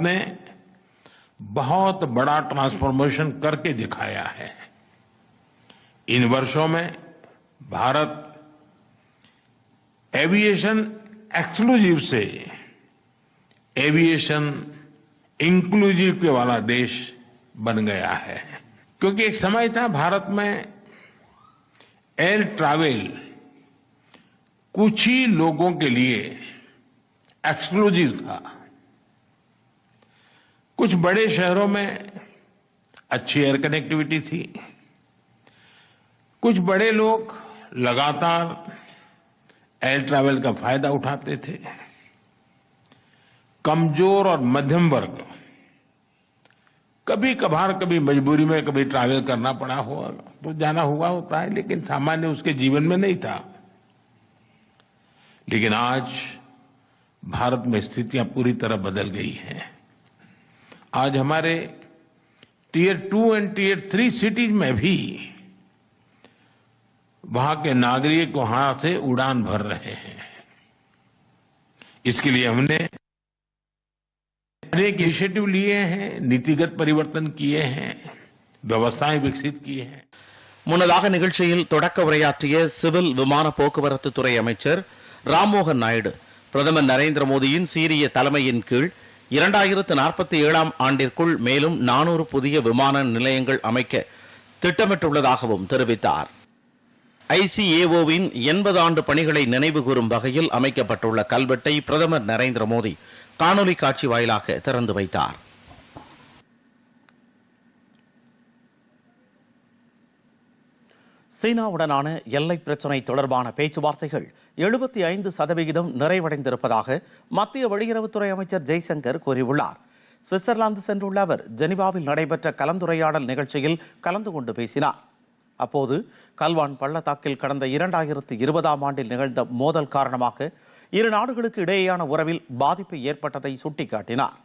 ने बहुत बड़ा ट्रांसफॉर्मेशन करके दिखाया है। इन वर्षों में भारत एविएशन एक्सक्लूसिव से एविएशन इंक्लूसिव के वाला देश बन गया है। क्योंकि एक समय था भारत में एयर ट्रैवल कुछ ही लोगों के लिए एक्सक्लूसिव था। कुछ बड़े शहरों में अच्छी एयर कनेक्टिविटी थी। कुछ बड़े लोग लगातार एयर ट्रैवल का फ़ायदा उठाते थे। कमज़ोर और मध्यम वर्ग। कभी कभार कभी मजबूरी में, कभी ट्रैवल करना पड़ा हो तो जाना हुआ होता है, लेकिन सामान्य उसके जीवन में नहीं था। लेकिन आज भारत में स्थितियाँ पूरी तरह बदल गई हैं। आज हमारे tier two and tier three cities में भी वहां के नागरिक वहां से उड़ान भर रहे हैं इसके लिए हमने अनेक इनिशिएटिव लिए हैं नीतिगत परिवर्तन किए हैं व्यवस्थाएं विकसित की हैं முன்னதாக நிகழ்ச்சியில் தொடக்க உரையாற்றிய சிவில் விமான போக்குவரத்து துறை அமைச்சர் ராம்மோகன் நாயுடு பிரதமர் நரேந்திர மோடியின் சீரிய தலைமையின் கீழ் இரண்டாயிரத்து நாற்பத்தி ஏழாம் ஆண்டிற்குள் மேலும் நானூறு புதிய விமான நிலையங்கள் அமைக்க திட்டமிட்டுள்ளதாகவும் தெரிவித்தார். ஐசிஏஓவின் எண்பது ஆண்டு பணிகளை நினைவுகூரும் வகையில் அமைக்கப்பட்டுள்ள கல்வெட்டை பிரதமர் நரேந்திர மோடி காணொலி காட்சி வாயிலாக திறந்து வைத்தார். சீனாவுடனான எல்லை பிரச்சினை தொடர்பான பேச்சுவார்த்தைகள் எழுபத்தி ஐந்து சதவிகிதம் நிறைவடைந்திருப்பதாக மத்திய வெளியுறவுத்துறை அமைச்சர் ஜெய்சங்கர் கூறியுள்ளார். சுவிட்சர்லாந்து சென்றுள்ள அவர் ஜெனிவாவில் நடைபெற்ற கலந்துரையாடல் நிகழ்ச்சியில் கலந்து கொண்டு பேசினார். அப்போது கல்வான் பள்ளத்தாக்கில் கடந்த இரண்டாயிரத்து இருபதாம் ஆண்டில் நிகழ்ந்த மோதல் காரணமாக இரு நாடுகளுக்கு இடையேயான உறவில் பாதிப்பு ஏற்பட்டதை சுட்டிக்காட்டினார்.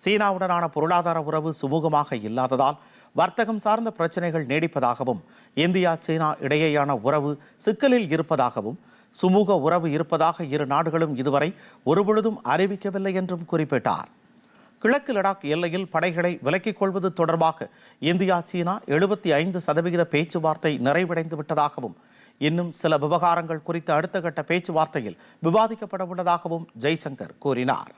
சீனாவுடனான பொருளாதார உறவு சுமூகமாக இல்லாததால் வர்த்தகம் சார்ந்த பிரச்சனைகள் நீடிப்பதாகவும் இந்தியா சீனா இடையேயான உறவு சிக்கலில் இருப்பதாகவும் சுமூக உறவு இருப்பதாக இரு நாடுகளும் இதுவரை ஒருபொழுதும் அறிவிக்கவில்லை என்றும் குறிப்பிட்டார். கிழக்கு லடாக் எல்லையில் படைகளை விலக்கிக் கொள்வது தொடர்பாக இந்தியா சீனா எழுபத்தி ஐந்து சதவிகித பேச்சுவார்த்தை நிறைவடைந்து விட்டதாகவும் இன்னும் சில விவகாரங்கள் குறித்த அடுத்த கட்ட பேச்சுவார்த்தையில் விவாதிக்கப்பட உள்ளதாகவும் ஜெய்சங்கர் கூறினார்.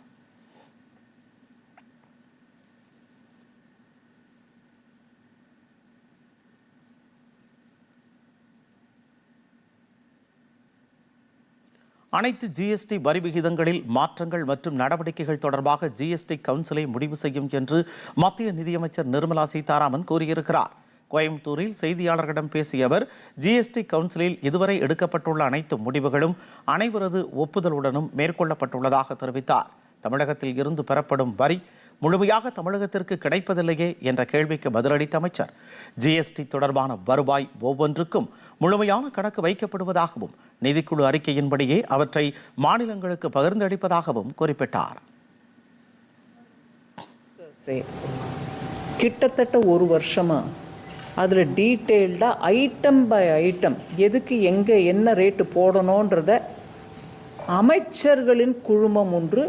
அனைத்து ஜிஎஸ்டி வரி விகிதங்களில் மாற்றங்கள் மற்றும் நடவடிக்கைகள் தொடர்பாக ஜிஎஸ்டி கவுன்சிலை முடிவு செய்யும் என்று மத்திய நிதியமைச்சர் நிர்மலா சீதாராமன் கூறியிருக்கிறார். கோயம்புத்தூரில் செய்தியாளர்களிடம் பேசிய அவர் ஜிஎஸ்டி கவுன்சிலில் இதுவரை எடுக்கப்பட்டுள்ள அனைத்து முடிவுகளும் அனைவரது ஒப்புதலுடனும் மேற்கொள்ளப்பட்டுள்ளதாக தெரிவித்தார். தமிழகத்தில் இருந்து பெறப்படும் வரி முழுமையாக தமிழகத்திற்கு கிடைப்பதில்லையே என்ற கேள்விக்கு பதிலளித்த அமைச்சர். ஜிஎஸ்டி தொடர்பான வருவாய் ஒவ்வொன்றுக்கும் முழுமையான கணக்கு வைக்கப்படுவதாகவும் நிதிக்குழு அறிக்கையின்படியே அவற்றை மாநிலங்களுக்கு பகிர்ந்தளிப்பதாகவும் குறிப்பிட்டார். கிட்டத்தட்ட ஒரு வருஷமா அதில் டீட்டெயில்டாக ஐட்டம் பை ஐட்டம் எதுக்கு எங்கே என்ன ரேட்டு போடணுன்றத அமைச்சர்களின் குழுமம் ஒன்று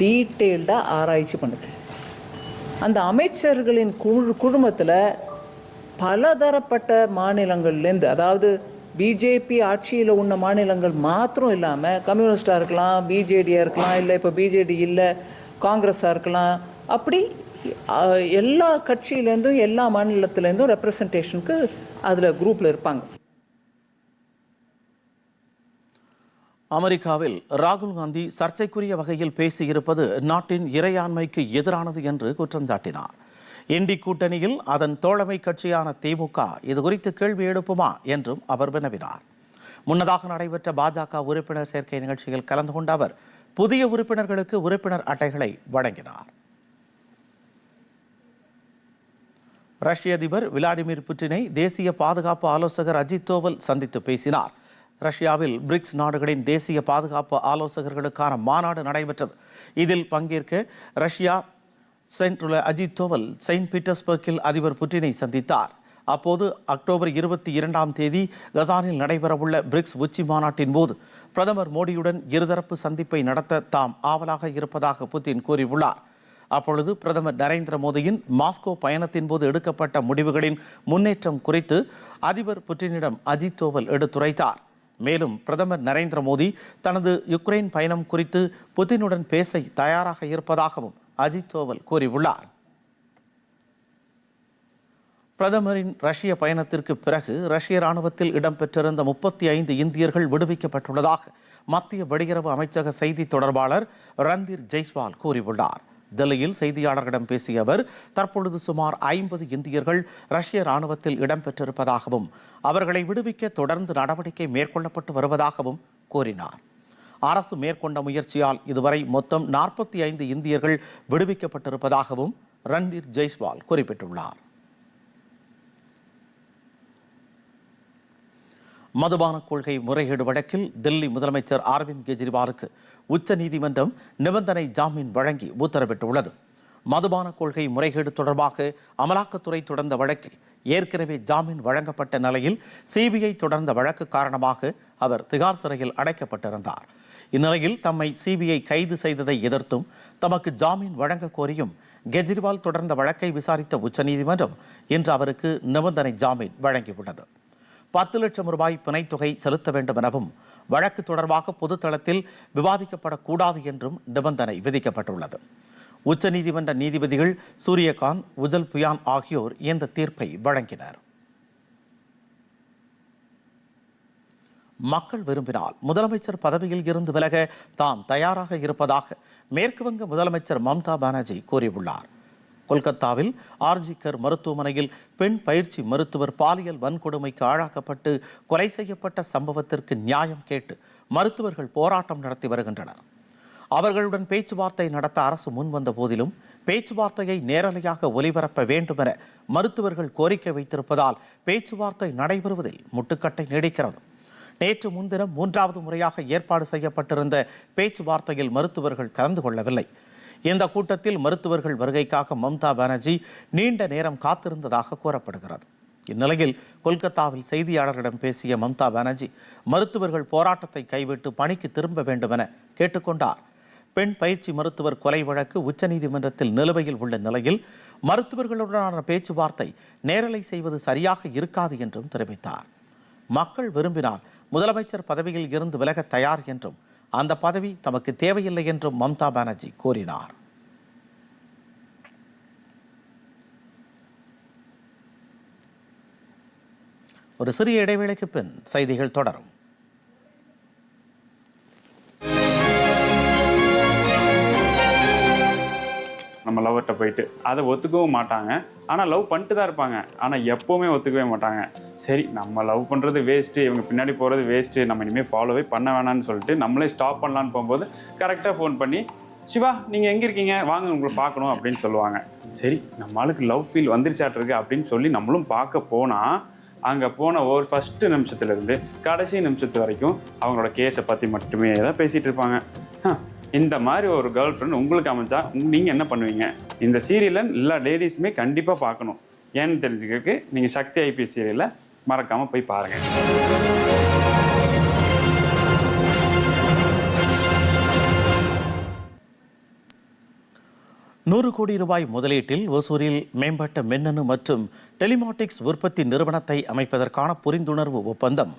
டீட்டெயில்டாக ஆராய்ச்சி பண்ணுது. அந்த அமைச்சர்களின் குழு குழுமத்தில் பலதரப்பட்ட மாநிலங்கள்லேருந்து அதாவது பிஜேபி ஆட்சியில் உள்ள மாநிலங்கள் மாத்திரம் இல்லாமல் கம்யூனிஸ்டாக இருக்கலாம் பிஜேடியாக இருக்கலாம் இல்லை இப்போ பிஜேடி இல்லை காங்கிரஸாக இருக்கலாம் அப்படி எல்லா கட்சியிலேருந்தும் எல்லா மாநிலத்துலேருந்தும் ரெப்ரசன்டேஷனுக்கு அதில் குரூப்பில் இருப்பாங்க. அமெரிக்காவில் ராகுல் காந்தி சர்ச்சைக்குரிய வகையில் பேசியிருப்பது நாட்டின் இறையாண்மைக்கு எதிரானது என்று குற்றம் சாட்டினார். இண்டி கூட்டணியில் அதன் தோழமை கட்சியான திமுக இது குறித்து கேள்வி எழுப்புமா என்றும் அவர் வினவினார். முன்னதாக நடைபெற்ற பாஜக உறுப்பினர் சேர்க்கை நிகழ்ச்சியில் கலந்து கொண்ட அவர் புதிய உறுப்பினர்களுக்கு உறுப்பினர் அட்டைகளை வழங்கினார். ரஷ்ய அதிபர் விளாடிமிர் புட்டினை தேசிய பாதுகாப்பு ஆலோசகர் அஜித் தோவல் சந்தித்து பேசினார். ரஷ்யாவில் பிரிக்ஸ் நாடுகளின் தேசிய பாதுகாப்பு ஆலோசகர்களுக்கான மாநாடு நடைபெற்றது. இதில் பங்கேற்க ரஷ்யா சென்றுள்ள அஜித் தோவல் செயின்ட் பீட்டர்ஸ்பர்க்கில் அதிபர் புட்டினை சந்தித்தார். அப்போது அக்டோபர் இருபத்தி இரண்டாம் தேதி கசானில் நடைபெறவுள்ள பிரிக்ஸ் உச்சி மாநாட்டின் போது பிரதமர் மோடியுடன் இருதரப்பு சந்திப்பை நடத்த தாம் ஆவலாக இருப்பதாக புதின் கூறியுள்ளார். அப்பொழுது பிரதமர் நரேந்திர மோடியின் மாஸ்கோ பயணத்தின் போது எடுக்கப்பட்ட முடிவுகளின் முன்னேற்றம் குறித்து அதிபர் புட்டினிடம் அஜித் தோவல் எடுத்துரைத்தார். மேலும் பிரதமர் நரேந்திர மோடி தனது யுக்ரைன் பயணம் குறித்து புதினுடன் பேச தயாராக இருப்பதாகவும் அஜித் தோவல் கூறியுள்ளார். பிரதமரின் ரஷ்ய பயணத்திற்கு பிறகு ரஷ்ய ராணுவத்தில் இடம்பெற்றிருந்த முப்பத்தி ஐந்து இந்தியர்கள் விடுவிக்கப்பட்டுள்ளதாக மத்திய வெளியுறவு அமைச்சக செய்தி தொடர்பாளர் ரந்தீர் ஜெய்ஸ்வால் கூறியுள்ளார். டெல்லியில் செய்தியாளர்களிடம் பேசிய அவர் தற்பொழுது சுமார் ஐம்பது இந்தியர்கள் ரஷ்ய ராணுவத்தில் இடம்பெற்றிருப்பதாகவும் அவர்களை விடுவிக்க தொடர்ந்து நடவடிக்கை மேற்கொள்ளப்பட்டு வருவதாகவும் கூறினார். அரசு மேற்கொண்ட முயற்சியால் இதுவரை மொத்தம் நாற்பத்தி ஐந்து இந்தியர்கள் விடுவிக்கப்பட்டிருப்பதாகவும் ரன்தீர் ஜெய்ஸ்வால் குறிப்பிட்டுள்ளார். மதுபான கொள்கை முறைகேடு வழக்கில் தில்லி முதலமைச்சர் அரவிந்த் கெஜ்ரிவாலுக்கு உச்சநீதிமன்றம் நிபந்தனை ஜாமீன் வழங்கி உத்தரவிட்டுள்ளது. மதுபான கொள்கை முறைகேடு தொடர்பாக அமலாக்கத்துறை தொடர்ந்த வழக்கில் ஏற்கனவே ஜாமீன் வழங்கப்பட்ட நிலையில் சிபிஐ தொடர்ந்த வழக்கு காரணமாக அவர் திகார் சிறையில் அடைக்கப்பட்டிருந்தார். இந்நிலையில் தம்மை சிபிஐ கைது செய்ததை எதிர்த்தும் தமக்கு ஜாமீன் வழங்க கோரியும் கெஜ்ரிவால் தொடர்ந்த வழக்கை விசாரித்த உச்சநீதிமன்றம் இன்று அவருக்கு நிபந்தனை ஜாமீன் வழங்கியுள்ளது. பத்து லட்சம் ரூபாய் பிணைத்தொகை செலுத்த வேண்டும் எனவும் வழக்கு தொடர்பாக பொதுத்தளத்தில் விவாதிக்கப்படக்கூடாது என்றும் நிபந்தனை விதிக்கப்பட்டுள்ளது. உச்சநீதிமன்ற நீதிபதிகள் சூரியகாந்த் உஜல் புயான் ஆகியோர் இந்த தீர்ப்பை வழங்கினர். மக்கள் விரும்பினால் முதலமைச்சர் பதவியில் இருந்து விலக தாம் தயாராக இருப்பதாக மேற்குவங்க முதலமைச்சர் மம்தா பானர்ஜி கூறியுள்ளார். கொல்கத்தாவில் ஆர்ஜிக்கர் மருத்துவமனையில் பெண் பயிற்சி மருத்துவர் பாலியல் வன்கொடுமைக்கு ஆளாக்கப்பட்டு கொலை செய்யப்பட்ட சம்பவத்திற்கு நியாயம் கேட்டு மருத்துவர்கள் போராட்டம் நடத்தி வருகின்றனர். அவர்களுடன் பேச்சுவார்த்தை நடத்த அரசு முன்வந்த போதிலும் பேச்சுவார்த்தையை நேரலையாக ஒலிபரப்ப வேண்டும் என மருத்துவர்கள் கோரிக்கை வைத்திருப்பதால் பேச்சுவார்த்தை நடைபெறுவதில் முட்டுக்கட்டை நீடிக்கிறது. நேற்று முன்தினம் மூன்றாவது முறையாக ஏற்பாடு செய்யப்பட்டிருந்த பேச்சுவார்த்தையில் மருத்துவர்கள் கலந்து கொள்ளவில்லை. இந்த கூட்டத்தில் மருத்துவர்கள் வருகைக்காக மம்தா பானர்ஜி நீண்ட நேரம் காத்திருந்ததாக கூறப்படுகிறது. இந்நிலையில் கொல்கத்தாவில் செய்தியாளர்களிடம் பேசிய மம்தா பானர்ஜி மருத்துவர்கள் போராட்டத்தை கைவிட்டு பணிக்கு திரும்ப வேண்டும் என கேட்டுக்கொண்டார். பெண் பயிற்சி மருத்துவர் கொலை வழக்கு உச்சநீதிமன்றத்தில் நிலுவையில் உள்ள நிலையில் மருத்துவர்களுடனான பேச்சுவார்த்தை நேரலை செய்வது சரியாக இருக்காது என்றும் தெரிவித்தார். மக்கள் விரும்பினால் முதலமைச்சர் பதவியில் இருந்து விலக தயார் என்றும் அந்த பதவி தமக்கு தேவையில்லை என்றும் மம்தா பானர்ஜி கூறினார். ஒரு சிறிய இடைவேளைக்கு பின் செய்திகள் தொடரும். நம்ம லவ்வர்கிட்ட போயிட்டு. அதை ஒத்துக்கவும் மாட்டாங்க. ஆனால் லவ் பண்ணிட்டு தான் இருப்பாங்க. ஆனால் எப்போவுமே ஒத்துக்கவே மாட்டாங்க. சரி நம்ம லவ் பண்ணுறது வேஸ்ட்டு இவங்க பின்னாடி போகிறது வேஸ்ட்டு நம்ம இனிமேல் ஃபாலோவே பண்ண வேணாம்னு சொல்லிட்டு நம்மளே ஸ்டாப் பண்ணலான்னு போகும்போது கரெக்டாக ஃபோன் பண்ணி சிவா நீங்கள் எங்கே இருக்கீங்க? வாங்க உங்களை பார்க்கணும் அப்படின்னு சொல்லுவாங்க. சரி நம்ம ஆளுக்கு லவ் ஃபீல் வந்துருச்சாட்டிருக்கு அப்படின்னு சொல்லி நம்மளும் பார்க்க போனால் அங்கே போன ஒரு ஃபஸ்ட்டு நிமிஷத்துலேருந்து கடைசி நிமிஷத்து வரைக்கும் அவங்களோட கேஸை பற்றி மட்டுமே தான் பேசிகிட்டு இருப்பாங்க. இந்த மாதிரி ஒரு கேர்ள் ஃப்ரெண்ட் உங்களுக்கு அமைஞ்சா நீங்கள் என்ன பண்ணுவீங்க? இந்த சீரியலை எல்லா லேடிஸுமே கண்டிப்பாக பார்க்கணும். ஏன்னு தெரிஞ்சுக்கிறதுக்கு நீங்கள் சக்தி ஐபி சீரியலை மறக்காமல் போய் பாருங்கள் நூறு கோடி ரூபாய் முதலீட்டில் ஒசூரில் மேம்பட்ட மின்னணு மற்றும் டெலிமாட்டிக்ஸ் உற்பத்தி நிறுவனத்தை அமைப்பதற்கான புரிந்துணர்வு ஒப்பந்தம்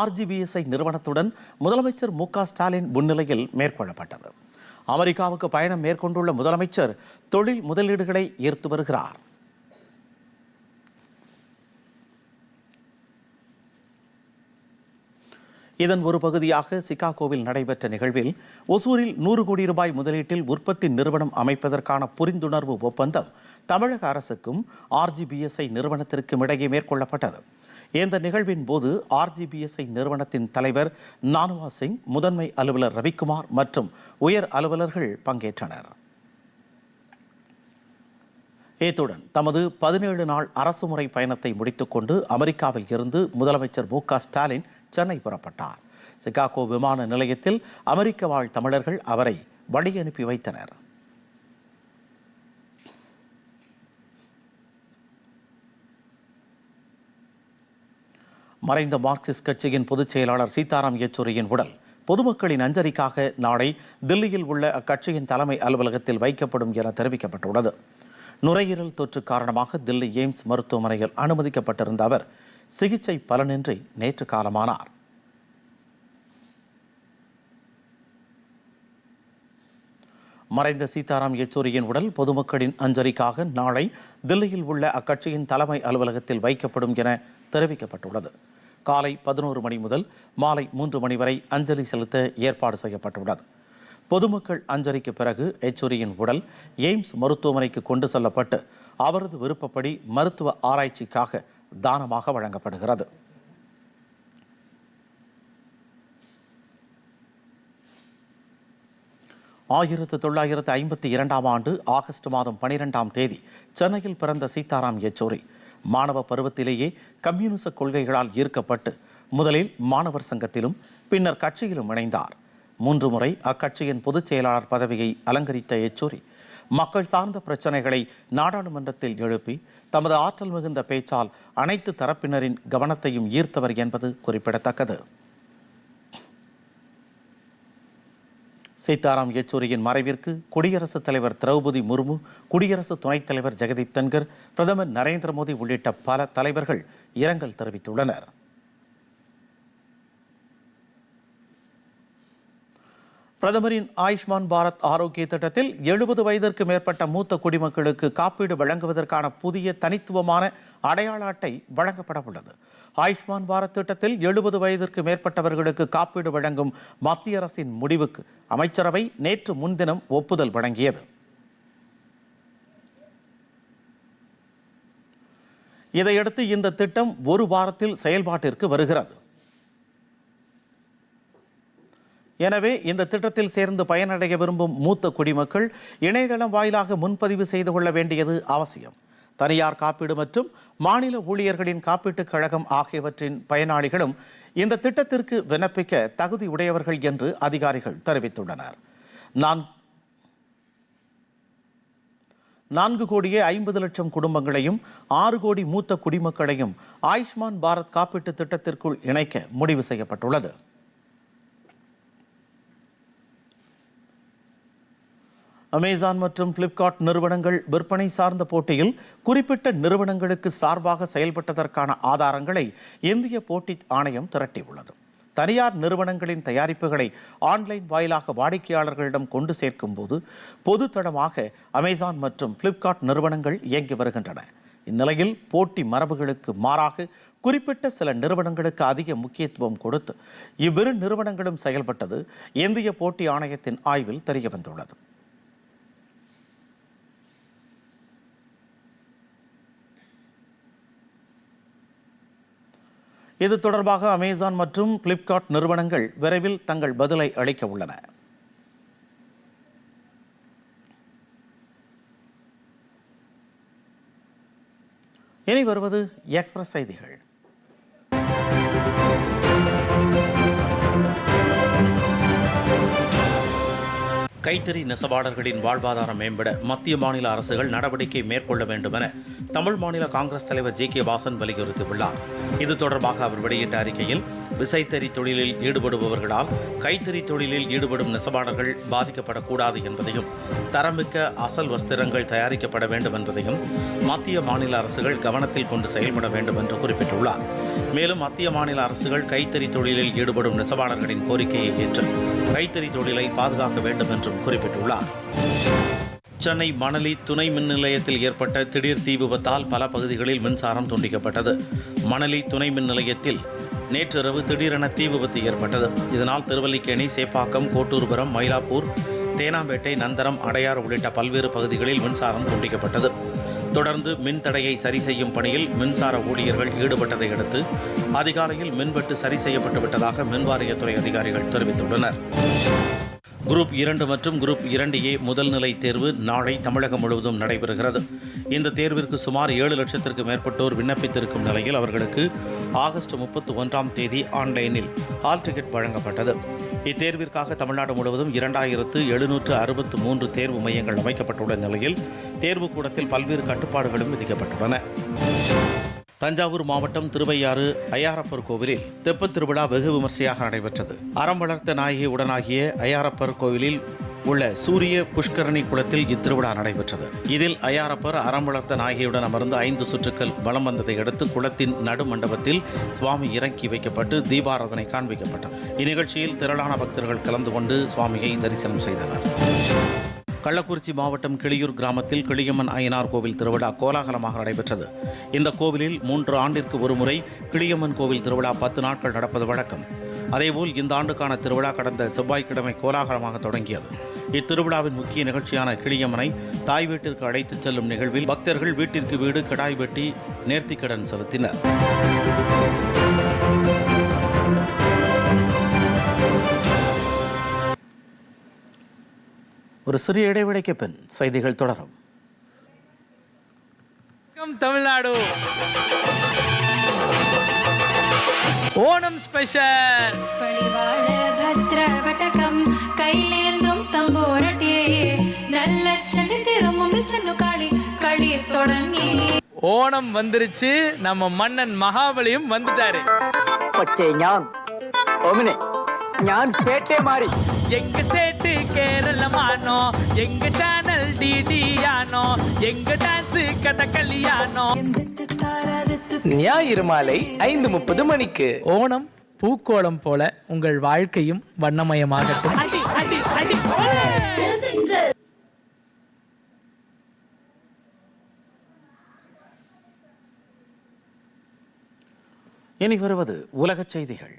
ஆர்ஜிபிஎஸ்ஐ நிறுவனத்துடன் முதலமைச்சர் மு ஸ்டாலின் முன்னிலையில் மேற்கொள்ளப்பட்டது. அமெரிக்காவுக்கு பயணம் மேற்கொண்டுள்ள முதலமைச்சர் தொழில் முதலீடுகளை ஈர்த்து வருகிறார். இதன் ஒரு பகுதியாக சிகாகோவில் நடைபெற்ற நிகழ்வில் ஒசூரில் நூறு கோடி ரூபாய் முதலீட்டில் உற்பத்தி நிறுவனம் அமைப்பதற்கான புரிந்துணர்வு ஒப்பந்தம் தமிழக அரசுக்கும் ஆர்ஜிபிஎஸ்ஐ நிறுவனத்திற்கும் இடையே மேற்கொள்ளப்பட்டது. இந்த நிகழ்வின் போது ஆர்ஜிபிஎஸ்ஐ நிறுவனத்தின் தலைவர் நானுவா சிங் முதன்மை அலுவலர் ரவிக்குமார் மற்றும் உயர் அலுவலர்கள் பங்கேற்றனர். இத்துடன் தமது பதினேழு நாள் அரசுமுறை பயணத்தை முடித்துக்கொண்டு அமெரிக்காவில் இருந்து முதலமைச்சர் மு ஸ்டாலின் சென்னை புறப்பட்டார். சிகாகோ விமான நிலையத்தில் அமெரிக்க வாழ் தமிழர்கள் அவரை வழி அனுப்பி வைத்தனர். மறைந்த மார்க்சிஸ்ட் கட்சியின் பொதுச் செயலாளர் சீதாராம் யெச்சூரியின் உடல் பொதுமக்களின் அஞ்சலிக்காக நாளை தில்லியில் உள்ள அக்கட்சியின் தலைமை அலுவலகத்தில் வைக்கப்படும் என தெரிவிக்கப்பட்டுள்ளது. நுரையீரல் தொற்று காரணமாக தில்லி எய்ம்ஸ் மருத்துவமனையில் அனுமதிக்கப்பட்டிருந்த அவர் சிகிச்சை பலனின்றி நேற்று காலமானார். மறைந்த சீதாராம் யெச்சூரியின் உடல் பொதுமக்களின் அஞ்சலிக்காக நாளை தில்லியில் உள்ள அக்கட்சியின் தலைமை அலுவலகத்தில் வைக்கப்படும் என தெரிவிக்கப்பட்டுள்ளது. காலை பதினோரு மணி முதல் மாலை மூன்று மணி வரை அஞ்சலி செலுத்த ஏற்பாடு செய்யப்பட்டுள்ளது. பொதுமக்கள் அஞ்சலிக்கு பிறகு யெச்சூரியின் உடல் எய்ம்ஸ் மருத்துவமனைக்கு கொண்டு செல்லப்பட்டு அவரது விருப்பப்படி மருத்துவ ஆராய்ச்சிக்காக தானமாக வழங்கப்படுகிறது. ஆயிரத்து தொள்ளாயிரத்து ஐம்பத்தி இரண்டாம் ஆண்டு ஆகஸ்ட் மாதம் பனிரெண்டாம் தேதி சென்னையில் பிறந்த சீதாராம் யெச்சூரி மாணவ பருவத்திலேயே கம்யூனிச கொள்கைகளால் ஈர்க்கப்பட்டு முதலில் மாணவர் சங்கத்திலும் பின்னர் கட்சியிலும் இணைந்தார். மூன்று முறை அக்கட்சியின் பொதுச் செயலாளர் பதவியை அலங்கரித்த யெச்சூரி மக்கள் சார்ந்த பிரச்சனைகளை நாடாளுமன்றத்தில் எழுப்பி தமது ஆற்றல் மிகுந்த பேச்சால் அனைத்து தரப்பினரின் கவனத்தையும் ஈர்த்தவர் என்பது குறிப்பிடத்தக்கது. சீதாராம் யெச்சூரியின் மறைவிற்கு குடியரசுத் தலைவர் திரௌபதி முர்மு குடியரசு துணைத் தலைவர் ஜெகதீப் தன்கர் பிரதமர் நரேந்திர மோடி உள்ளிட்ட பல தலைவர்கள் இரங்கல் தெரிவித்துள்ளனர். பிரதமரின் ஆயுஷ்மான் பாரத் ஆரோக்கிய திட்டத்தில் எழுபது வயதிற்கு மேற்பட்ட மூத்த குடிமக்களுக்கு காப்பீடு வழங்குவதற்கான புதிய தனித்துவமான அடையாள அட்டை வழங்கப்பட உள்ளது. ஆயுஷ்மான் பாரத் திட்டத்தில் எழுபது வயதிற்கு மேற்பட்டவர்களுக்கு காப்பீடு வழங்கும் மத்திய அரசின் முடிவுக்கு அமைச்சரவை நேற்று முன்தினம் ஒப்புதல் வழங்கியது. இதையடுத்து இந்த திட்டம் ஒரு வாரத்தில் செயல்பாட்டிற்கு வருகிறது. எனவே இந்த திட்டத்தில் சேர்ந்து பயனடைய விரும்பும் மூத்த குடிமக்கள் இணையதளம் வாயிலாக முன்பதிவு செய்து கொள்ள வேண்டியது அவசியம். தனியார் காப்பீடு மற்றும் மாநில ஊழியர்களின் காப்பீட்டுக் கழகம் ஆகியவற்றின் பயனாளிகளும் இந்த திட்டத்திற்கு விண்ணப்பிக்க தகுதி உடையவர்கள் என்று அதிகாரிகள் தெரிவித்துள்ளனர். நான் நான்கு கோடியே ஐம்பது லட்சம் குடும்பங்களையும் ஆறு கோடி மூத்த குடிமக்களையும் ஆயுஷ்மான் பாரத் காப்பீட்டு திட்டத்திற்குள் இணைக்க முடிவு செய்யப்பட்டுள்ளது. அமேசான் மற்றும் பிளிப்கார்ட் நிறுவனங்கள் விற்பனை சார்ந்த போட்டியில் குறிப்பிட்ட நிறுவனங்களுக்கு சார்பாக செயல்பட்டதற்கான ஆதாரங்களை இந்திய போட்டி ஆணையம் திரட்டியுள்ளது. தனியார் நிறுவனங்களின் தயாரிப்புகளை ஆன்லைன் வாயிலாக வாடிக்கையாளர்களிடம் கொண்டு சேர்க்கும் போது பொதுத்தளமாக அமேசான் மற்றும் பிளிப்கார்ட் நிறுவனங்கள் இயங்கி வருகின்றன. இந்நிலையில் போட்டி மரபுகளுக்கு மாறாக குறிப்பிட்ட சில நிறுவனங்களுக்கு அதிக முக்கியத்துவம் கொடுத்து இவ்விரு நிறுவனங்களும் செயல்பட்டது இந்திய போட்டி ஆணையத்தின் ஆய்வில் தெரியவந்துள்ளது. இது தொடர்பாக அமேசான் மற்றும் பிளிப்கார்ட் நிறுவனங்கள் விரைவில் தங்கள் பதிலை அளிக்க உள்ளன. இனி வருவது எக்ஸ்பிரஸ் செய்திகள். கைத்தறி நெசவாளர்களின் வாழ்வாதாரம் மேம்பட மத்திய மாநில அரசுகள் நடவடிக்கை மேற்கொள்ள வேண்டும் என தமிழ் மாநில காங்கிரஸ் தலைவர் ஜி கே வாசன் வலியுறுத்தியுள்ளார். இது தொடர்பாக அவர் வெளியிட்ட அறிக்கையில் விசைத்தறி தொழிலில் ஈடுபடுபவர்களால் கைத்தறி தொழிலில் ஈடுபடும் நெசவாளர்கள் பாதிக்கப்படக்கூடாது என்பதையும் தரமிக்க அசல் வஸ்திரங்கள் தயாரிக்கப்பட வேண்டும் என்பதையும் மத்திய மாநில அரசுகள் கவனத்தில் கொண்டு செயல்பட வேண்டும் என்று குறிப்பிட்டுள்ளார். மேலும் மத்திய மாநில அரசுகள் கைத்தறி தொழிலில் ஈடுபடும் நெசவாளர்களின் கோரிக்கையை ஏற்று கைத்தறி தொழிலை பாதுகாக்க வேண்டும் என்றும் குறிப்பிட்டுள்ளார். சென்னை மணலி துணை மின் நிலையத்தில் ஏற்பட்ட திடீர் தீ விபத்தால் பல பகுதிகளில் மின்சாரம் துண்டிக்கப்பட்டது. மணலி துணை மின் நிலையத்தில் நேற்றிரவு திடீரென தீ விபத்து ஏற்பட்டது. இதனால் திருவல்லிக்கேணி சேப்பாக்கம் கோட்டூர்புரம் மயிலாப்பூர் தேனாம்பேட்டை நந்தரம் அடையார் உள்ளிட்ட பல்வேறு பகுதிகளில் மின்சாரம் துண்டிக்கப்பட்டது. தொடர்ந்து மின் தடையை சரி செய்யும் பணியில் மின்சார ஊழியர்கள் ஈடுபட்டதை அடுத்து அதிகாலையில் மின்வெட்டு சரி செய்யப்பட்டு விட்டதாக மின்வாரியத்துறை அதிகாரிகள் தெரிவித்துள்ளனர். குரூப் இரண்டு மற்றும் குரூப் இரண்டு ஏ முதல் நிலை தேர்வு நாளை தமிழகம் முழுவதும் நடைபெறுகிறது. இந்த தேர்விற்கு சுமார் ஏழு லட்சத்திற்கு மேற்பட்டோர் விண்ணப்பித்திருக்கும் நிலையில் அவர்களுக்கு ஆகஸ்ட் முப்பத்தி ஒன்றாம் தேதி ஆன்லைனில் ஹால் டிக்கெட் வழங்கப்பட்டது. இத்தேர்விற்காக தமிழ்நாடு முழுவதும் இரண்டாயிரத்து எழுநூற்று அறுபத்து மூன்று தேர்வு மையங்கள் அமைக்கப்பட்டுள்ள நிலையில் தேர்வுக்கூடத்தில் பல்வேறு கட்டுப்பாடுகளும் விதிக்கப்பட்டுள்ளன. தஞ்சாவூர் மாவட்டம் திருவையாறு ஐயாரப்பர் கோவிலில் தெப்பத் திருவிழா வெகு விமர்சையாக நடைபெற்றது. அறம் வளர்த்த நாயகி உடனாகிய ஐயாரப்பர் கோவிலில் உள்ள சூரிய புஷ்கரணி குளத்தில் இத்திருவிழா நடைபெற்றது. இதில் ஐயாரப்பர் அறம் வளர்த்த நாயகியுடன் அமர்ந்து ஐந்து சுற்றுக்கள் வலம் வந்ததை அடுத்து குளத்தின் நடு மண்டபத்தில் சுவாமி இறக்கி வைக்கப்பட்டு தீபாராதனை காண்பிக்கப்பட்டது. இந்நிகழ்ச்சியில் திரளான பக்தர்கள் கலந்து கொண்டு சுவாமியை தரிசனம் செய்தனர். கள்ளக்குறிச்சி மாவட்டம் கிளியூர் கிராமத்தில் கிளியம்மன் அய்யனார் கோவில் திருவிழா கோலாகலமாக நடைபெற்றது. இந்த கோவிலில் மூன்று ஆண்டிற்கு ஒருமுறை கிளியம்மன் கோவில் திருவிழா பத்து நாட்கள் நடப்பது வழக்கம். அதேபோல் இந்த ஆண்டுக்கான திருவிழா கடந்த செவ்வாய்க்கிழமை கோலாகலமாக தொடங்கியது. இத்திருவிழாவின் முக்கிய நிகழ்ச்சியான கிளியம்மனை தாய் வீட்டிற்கு அழைத்துச் செல்லும் நிகழ்வில் பக்தர்கள் வீட்டிற்கு வீடு கிடாய் வெட்டி நேர்த்திக்கடன் செலுத்தினர். ஒரு சிறிய இடைவெளிக்கு பின் செய்திகள் தொடரும். தமிழ்நாடு. ஓணம் ஸ்பெஷல். பட்டிவாழ கையிலேந்தும் தம்போரட்டியே. நல்ல சென்னு காளி களி தொடங்கி. ஓணம் வந்துருச்சு. நம்ம மன்னன் மகாபலியும் வந்துட்டாரு. பச்சை ஞான் ஓமினே ஞான் பேட்டே மாறி. எங்க சே கேரளமானோ எங்க சேனல் டிடியானோ எங்க டான்ஸ் கதகளியானோ ஞாயிறு மாலை ஐந்து முப்பது மணிக்கு. ஓணம் பூக்கோளம் போல உங்கள் வாழ்க்கையும் வண்ணமயமாகட்டும். இனி வருவது உலகச் செய்திகள்.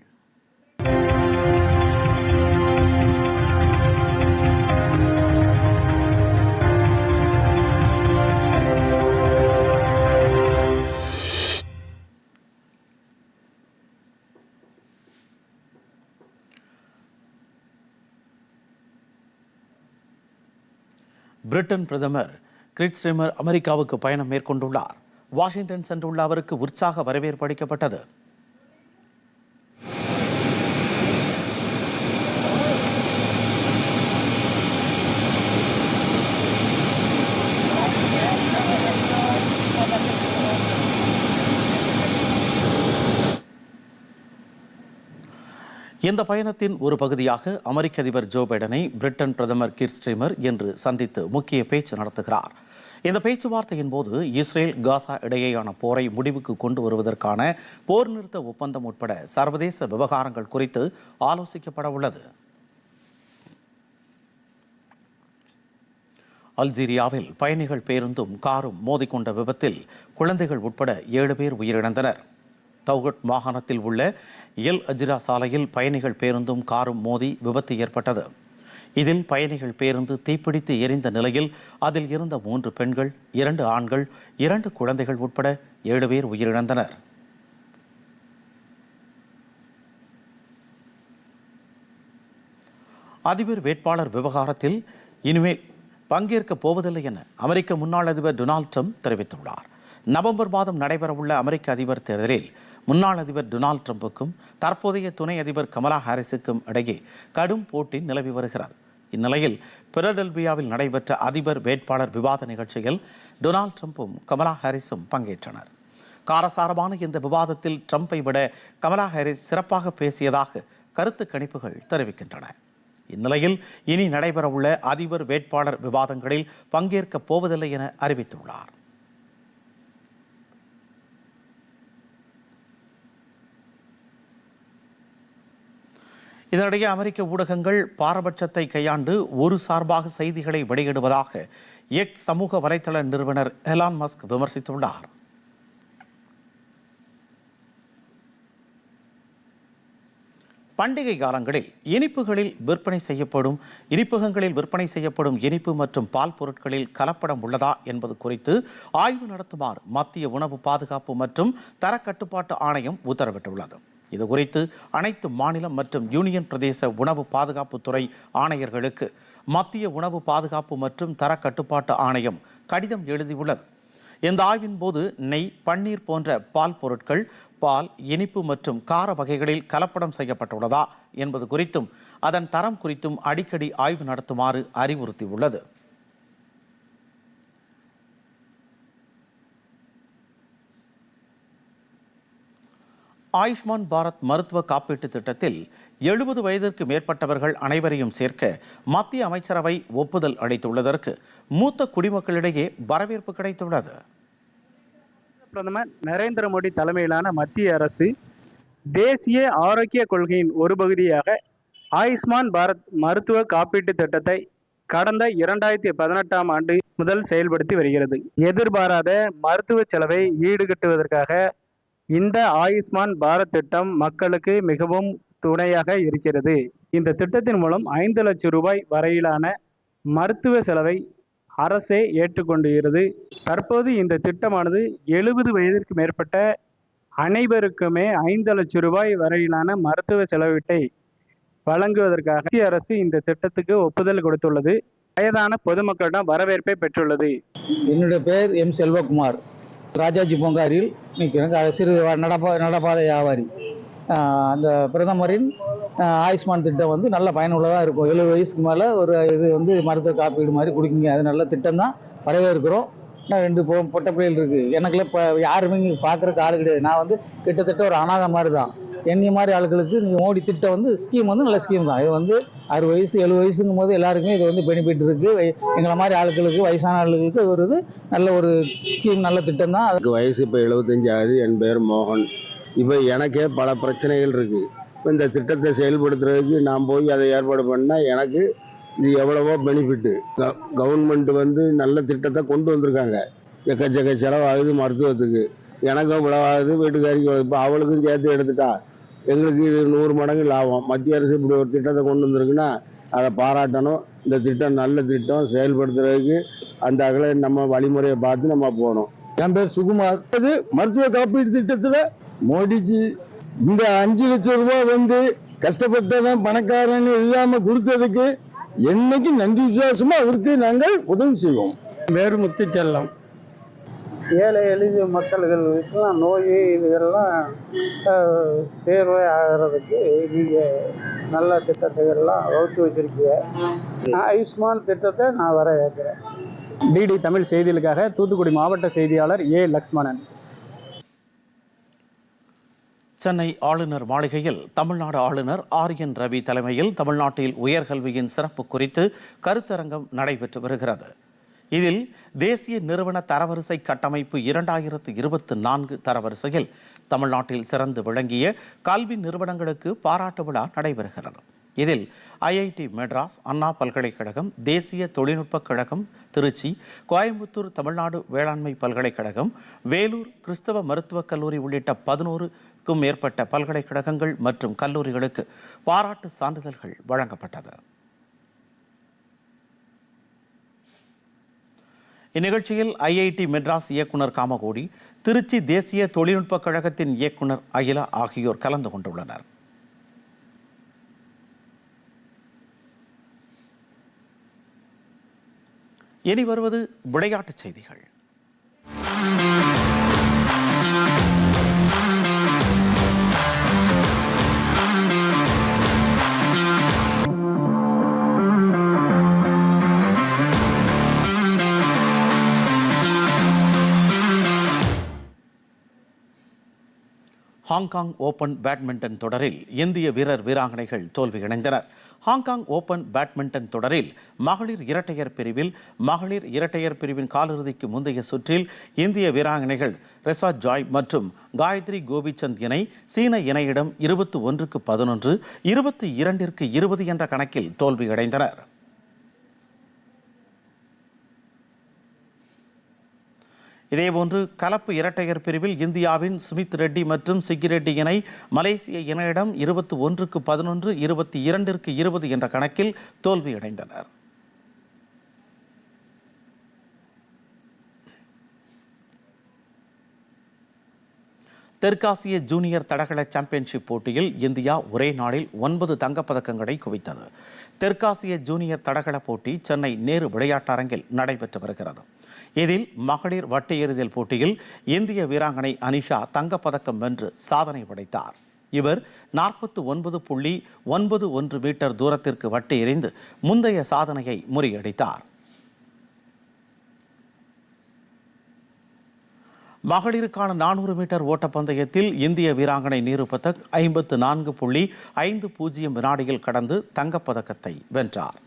பிரிட்டன் பிரதமர் கிரிட்ஸ்டேமர் அமெரிக்காவுக்கு பயணம் மேற்கொண்டுள்ளார். வாஷிங்டன் சென்றுள்ள அவருக்கு உற்சாக வரவேற்பு அளிக்கப்பட்டது. இந்த பயணத்தின் ஒரு பகுதியாக அமெரிக்க அதிபர் ஜோ பைடனை பிரிட்டன் பிரதமர் கிர் ஸ்ட்ரீமர் இன்று சந்தித்து முக்கிய பேச்சு நடத்துகிறார். இந்த பேச்சுவார்த்தையின் போது இஸ்ரேல் காசா இடையேயான போரை முடிவுக்கு கொண்டு வருவதற்கான போர் நிறுத்த ஒப்பந்தம் உட்பட சர்வதேச விவகாரங்கள் குறித்து ஆலோசிக்கப்பட உள்ளது. அல்ஜீரியாவில் பயணிகள் பேருந்தும் காரும் மோதிக்கொண்ட விபத்தில் குழந்தைகள் உட்பட ஏழு பேர் உயிரிழந்தனர். தௌகட் மாகாணத்தில் உள்ள எல் அஜிரா சாலையில் பயணிகள் பேருந்தும் காரும் மோதி விபத்து ஏற்பட்டது. இதில் பயணிகள் பேருந்து தீப்பிடித்து எரிந்த நிலையில் அதில் இருந்த மூன்று பெண்கள் இரண்டு ஆண்கள் இரண்டு குழந்தைகள் உட்பட ஏழு பேர் உயிரிழந்தனர். அதிபர் வேட்பாளர் விவகாரத்தில் இனிமேல் பங்கேற்கப் போவதில்லை என அமெரிக்க முன்னாள் அதிபர் டொனால்ட் ட்ரம்ப் தெரிவித்துள்ளார். நவம்பர் மாதம் நடைபெறவுள்ள அமெரிக்க அதிபர் தேர்தலில் முன்னாள் அதிபர் டொனால்ட் ட்ரம்புக்கும் தற்போதைய துணை அதிபர் கமலா ஹாரிஸுக்கும் இடையே கடும் போட்டி நிலவி வருகிறது. இந்நிலையில் பிலடெல்பியாவில் நடைபெற்ற அதிபர் வேட்பாளர் விவாத நிகழ்ச்சியில் டொனால்ட் ட்ரம்ப்பும் கமலா ஹாரிஸும் பங்கேற்றனர். காரசாரமான இந்த விவாதத்தில் ட்ரம்பை விட கமலா ஹாரிஸ் சிறப்பாக பேசியதாக கருத்து கணிப்புகள் தெரிவிக்கின்றன. இந்நிலையில் இனி நடைபெறவுள்ள அதிபர் வேட்பாளர் விவாதங்களில் பங்கேற்கப் போவதில்லை என அறிவித்துள்ளார். இதனிடையே அமெரிக்க ஊடகங்கள் பாரபட்சத்தை கையாண்டு ஒரு சார்பாக செய்திகளை வெளியிடுவதாக எக்ஸ் சமூக வலைதள நிறுவனர் எலான் மஸ்க் விமர்சித்துள்ளார். பண்டிகை காலங்களில் இனிப்புகளில் விற்பனை செய்யப்படும் இனிப்பகங்களில் விற்பனை செய்யப்படும் இனிப்பு மற்றும் பால் பொருட்களில் கலப்படம் உள்ளதா என்பது குறித்து ஆய்வு நடத்துமாறு மத்திய உணவு பாதுகாப்பு மற்றும் தரக்கட்டுப்பாட்டு ஆணையம் உத்தரவிட்டுள்ளது. இது குறித்து அனைத்து மாநிலம் மற்றும் யூனியன் பிரதேச உணவு பாதுகாப்புத்துறை ஆணையர்களுக்கு மத்திய உணவு பாதுகாப்பு மற்றும் தர கட்டுப்பாட்டு ஆணையம் கடிதம் எழுதியுள்ளது. இந்த ஆய்வின் போது நெய் பன்னீர் போன்ற பால் பொருட்கள் பால் இனிப்பு மற்றும் கார வகைகளில் கலப்படம் செய்யப்பட்டுள்ளதா என்பது குறித்தும் அதன் தரம் குறித்தும் அடிக்கடி ஆய்வு நடத்துமாறு அறிவுறுத்தியுள்ளது. ஆயுஷ்மான் பாரத் மருத்துவ காப்பீட்டு திட்டத்தில் எழுபது வயதிற்கு மேற்பட்டவர்கள் அனைவரையும் சேர்க்க மத்திய அமைச்சரவை ஒப்புதல் அளித்துள்ளதற்கு மூத்த குடிமக்களிடையே வரவேற்பு கிடைத்துள்ளது. பிரதமர் நரேந்திர மோடி தலைமையிலான மத்திய அரசு தேசிய ஆரோக்கிய கொள்கையின் ஒரு பகுதியாக ஆயுஷ்மான் பாரத் மருத்துவ காப்பீட்டு திட்டத்தை கடந்த இரண்டாயிரத்தி பதினெட்டாம் ஆண்டு முதல் செயல்படுத்தி வருகிறது. எதிர்பாராத மருத்துவ செலவை ஈடுகட்டுவதற்காக இந்த ஆயுஷ்மான் பாரத் திட்டம் மக்களுக்கு மிகவும் துணையாக இருக்கிறது. இந்த திட்டத்தின் மூலம் ஐந்து லட்சம் ரூபாய் வரையிலான மருத்துவ செலவை அரசே ஏற்றுக்கொண்டுகிறது தற்போது இந்த திட்டமானது எழுபது வயதிற்கு மேற்பட்ட அனைவருக்குமே ஐந்து லட்சம் ரூபாய் வரையிலான மருத்துவ செலவீட்டை வழங்குவதற்காக மத்திய அரசு இந்த திட்டத்துக்கு ஒப்புதல் கொடுத்துள்ளது. வயதான பொதுமக்களிடம் வரவேற்பை பெற்றுள்ளது. என்னுடைய பெயர் எம் செல்வகுமார். ராஜாஜி பூங்காரில் நிற்கிறேங்க. சிறு நடப்பா நடப்பாதை வியாபாரி. அந்த பிரதமரின் ஆயுஷ்மான் திட்டம் வந்து நல்ல பயனுள்ளதாக இருக்கும். எழுபது வயசுக்கு மேலே ஒரு இது வந்து மருத்துவ காப்பீடு மாதிரி கொடுக்குங்க. அது நல்ல திட்டம் தான். வரவேற்கிறோம். ரெண்டு பொ பொட்டை பிள்ளைகள் இருக்குது எனக்குலாம் இப்போ யாருமே இங்கே பார்க்குறக்கு ஆள் கிடையாது. நான் வந்து கிட்டத்தட்ட ஒரு அனாதை மாதிரி தான். என்னைய மாதிரி ஆளுகளுக்கு நீங்கள் மோடி திட்டம் வந்து ஸ்கீம் வந்து நல்ல ஸ்கீம் தான். இது வந்து அறுபது வயசு எழுபது வயசுங்கும் போது எல்லாருக்குமே இது வந்து பெனிஃபிட் இருக்குது எங்களை மாதிரி ஆளுகளுக்கு வயசான ஆளுகளுக்கு இது ஒரு இது நல்ல ஒரு ஸ்கீம் நல்ல திட்டம் தான். அதுக்கு வயசு இப்போ எழுபத்தஞ்சு ஆகுது என் பேர் மோகன். இப்போ எனக்கே பல பிரச்சனைகள் இருக்குது இப்போ இந்த திட்டத்தை செயல்படுத்துறதுக்கு நான் போய் அதை ஏற்பாடு பண்ணால் எனக்கு இது எவ்வளவோ பெனிஃபிட்டு கவர்மெண்ட் வந்து நல்ல திட்டத்தை கொண்டு வந்திருக்காங்க. எக்கச்சக்க செலவாகுது மருத்துவத்துக்கு. எனக்கும் இவ்வளவாகுது வீட்டுக்காரிக்கு இப்போ அவளுக்கும் சேர்த்து எடுத்துட்டா. எங்களுக்கு இது நூறு மடங்கு லாபம். மத்திய அரசு இப்படி ஒரு திட்டத்தை கொண்டு வந்திருக்குன்னா அதை பாராட்டணும். இந்த திட்டம் நல்ல திட்டம் செயல்படுத்துறதுக்கு அந்த அகல நம்ம வழிமுறையை பார்த்து நம்ம போகணும். என் பேர் சுகுமார். அது மருத்துவ காப்பீடு திட்டத்தில் மோடிஜி இந்த அஞ்சு லட்சம் ரூபாய் வந்து கஷ்டப்பட்டதான் பணக்காரன் இல்லாமல் கொடுத்ததுக்கு என்னைக்கு நன்றி விசுவாசமாக அவருக்கு நாங்கள் உதவி செய்வோம். வேறு முத்துச்செல்லம். ஏழை எளிய மக்களுக்கெல்லாம் நோய் இதெல்லாம் தேர்வு ஆகிறதுக்கு நீங்கள் நல்ல திட்டத்தை எல்லாம் வகுத்து வச்சிருக்கீங்க. ஆயுஷ்மான் திட்டத்தை நான் வரவேற்கிறேன். டிடி தமிழ் செய்திகளுக்காக தூத்துக்குடி மாவட்ட செய்தியாளர் ஏ லக்ஷ்மணன். சென்னை ஆளுநர் மாளிகையில் தமிழ்நாடு ஆளுநர் ஆர் என் ரவி தலைமையில் தமிழ்நாட்டில் உயர்கல்வியின் சிறப்பு குறித்து கருத்தரங்கம் நடைபெற்று வருகிறது. இதில் தேசிய நிறுவன தரவரிசை கட்டமைப்பு இரண்டாயிரத்து இருபத்தி நான்கு தரவரிசையில் தமிழ்நாட்டில் சிறந்து விளங்கிய கல்வி நிறுவனங்களுக்கு பாராட்டு விழா நடைபெறுகிறது. இதில் ஐஐடி மெட்ராஸ் அண்ணா பல்கலைக்கழகம் தேசிய தொழில்நுட்பக் கழகம் திருச்சி கோயம்புத்தூர் தமிழ்நாடு வேளாண்மை பல்கலைக்கழகம் வேலூர் கிறிஸ்தவ மருத்துவக் கல்லூரி உள்ளிட்ட பதினோருக்கும் மேற்பட்ட பல்கலைக்கழகங்கள் மற்றும் கல்லூரிகளுக்கு பாராட்டு சான்றிதழ்கள் வழங்கப்பட்டது. இந்நிகழ்ச்சியில் ஐஐடி மெட்ராஸ் இயக்குனர் காமகோடி திருச்சி தேசிய தொழில்நுட்பக் கழகத்தின் இயக்குனர் அகிலா ஆகியோர் கலந்து கொண்டுள்ளனர். இனி வருவது விளையாட்டுச் செய்திகள். ஹாங்காங் ஓபன் பேட்மிண்டன் தொடரில் இந்திய வீரர் வீராங்கனைகள் தோல்வியடைந்தனர் ஹாங்காங் ஓபன் பேட்மிண்டன் தொடரில் மகளிர் இரட்டையர் பிரிவில் மகளிர் இரட்டையர் பிரிவின் காலிறுதிக்கு முந்தைய சுற்றில் இந்திய வீராங்கனைகள் ரெசா ஜாய் மற்றும் காயத்ரி கோபிச்சந்த் இணை சீன இணையிடம் இருபத்தி ஒன்றுக்கு பதினொன்று இருபத்தி இரண்டிற்கு இருபது என்ற கணக்கில் தோல்வியடைந்தனர் இதேபோன்று கலப்பு இரட்டையர் பிரிவில் இந்தியாவின் சுமித் ரெட்டி மற்றும் சிக்கி ரெட்டி இணை மலேசிய இணையிடம் இருபத்தி ஒன்றுக்கு பதினொன்று இருபத்தி இரண்டிற்கு இருபது என்ற கணக்கில் தோல்வியடைந்தனர். தெற்காசிய ஜூனியர் தடகள சாம்பியன்ஷிப் போட்டியில் இந்தியா ஒரே நாளில் ஒன்பது தங்கப்பதக்கங்களை குவித்தது. தெற்காசிய ஜூனியர் தடகள போட்டி சென்னை நேரு விளையாட்டரங்கில் நடைபெற்று வருகிறது. இதில் மகளிர் வட்டு எறிதல் போட்டியில் இந்திய வீராங்கனை அனிஷா தங்கப்பதக்கம் வென்று சாதனை படைத்தார். இவர் நாற்பத்து ஒன்பது புள்ளி ஒன்பது ஒன்று மீட்டர் தூரத்திற்கு வட்டு எறிந்து முந்தைய சாதனையை முறியடித்தார். மகளிருக்கான நானூறு மீட்டர் ஓட்டப்பந்தயத்தில் இந்திய வீராங்கனை நீரு பதக் ஐம்பத்து நான்கு புள்ளி ஐந்து பூஜ்ஜியம் வினாடியில் கடந்து தங்கப்பதக்கத்தை வென்றார்.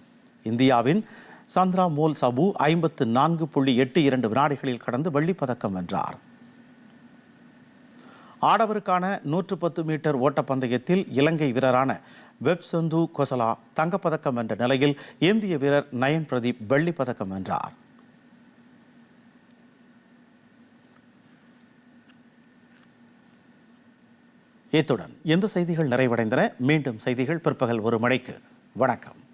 இந்தியாவின் சந்திரா மோல் சபு ஐம்பத்து நான்கு புள்ளி எட்டு இரண்டு வினாடிகளில் கடந்து வெள்ளிப்பதக்கம் வென்றார். ஆடவருக்கான நூற்று பத்து மீட்டர் ஓட்டப்பந்தயத்தில் இலங்கை வீரரான வெப்சந்து கொசலா தங்கப்பதக்கம் வென்ற நிலையில் இந்திய வீரர் நயன் பிரதீப் வெள்ளிப்பதக்கம் வென்றார். இத்துடன் இந்த செய்திகள் நிறைவடைந்தன. மீண்டும் செய்திகள் பிற்பகல் ஒரு மணிக்கு. வணக்கம்.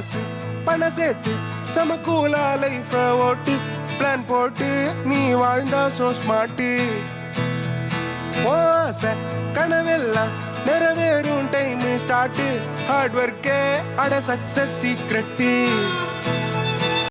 காசு பண சேர்த்து சமக்கூலா லைஃப ஓட்டு பிளான் போட்டு நீ வாழ்ந்தா சோ ஸ்மார்ட்டு ஆசை கனவெல்லாம் நிறைவேறும் டைம் ஸ்டார்ட் ஹார்ட் ஒர்க்கே அட சக்சஸ் சீக்ரெட்டு